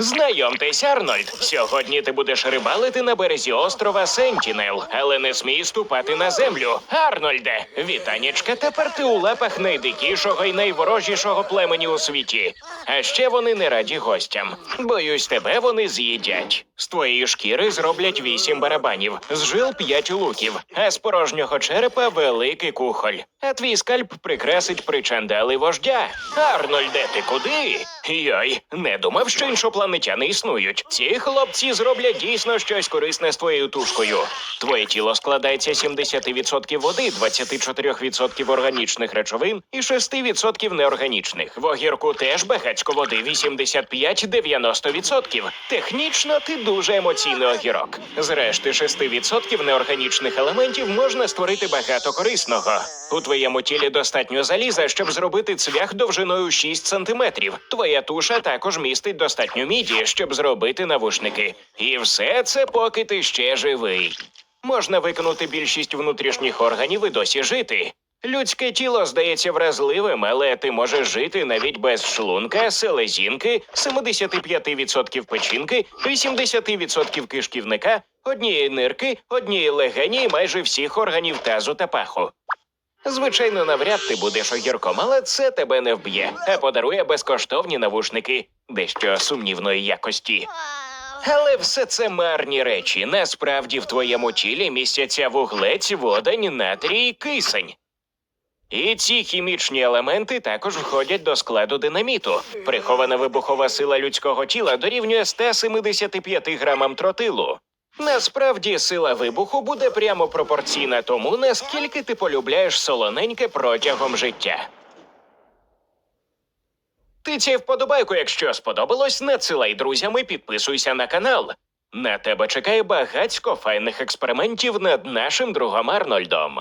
Знайомтесь, Арнольд. Сьогодні ти будеш рибалити на березі острова Сентінел, але не смій ступати на землю. Арнольде, вітанічка, тепер ти у лапах найдикішого і найворожішого племені у світі. А ще вони не раді гостям. Боюсь, тебе вони з'їдять. З твоєї шкіри зроблять вісім барабанів, з жил п'ять луків, а з порожнього черепа великий кухоль. А твій скальп прикрасить причандали вождя. Арнольде, ти куди? Йой, не думав, що іншопланетяни існують. Ці хлопці зроблять дійсно щось корисне з твоєю тушкою. Твоє тіло складається 70% води, 24% органічних речовин і 6% неорганічних. В огірку теж багацько води 85-90%. Технічно ти дуже емоційний огірок. З решти 6% неорганічних елементів можна створити багато корисного. У твоєму тілі достатньо заліза, щоб зробити цвях довжиною 6 сантиметрів. Твоя туша також містить достатньо міді, щоб зробити навушники. І все це поки ти ще живий. Можна виконати більшість внутрішніх органів і досі жити. Людське тіло здається вразливим, але ти можеш жити навіть без шлунка, селезінки, 75% печінки, 80% кишківника, однієї нирки, однієї легені і майже всіх органів тазу та паху. Звичайно, навряд ти будеш огірком, але це тебе не вб'є, а подарує безкоштовні навушники дещо сумнівної якості. Але все це марні речі. Насправді в твоєму тілі містяться вуглець, водень, натрій, кисень. І ці хімічні елементи також входять до складу динаміту. Прихована вибухова сила людського тіла дорівнює 175 грамам тротилу. Насправді сила вибуху буде прямо пропорційна тому, наскільки ти полюбляєш солоненьке протягом життя. Тицяй вподобайку, якщо сподобалось, надсилай друзям і підписуйся на канал. На тебе чекає багацько файних експериментів над нашим другом Арнольдом.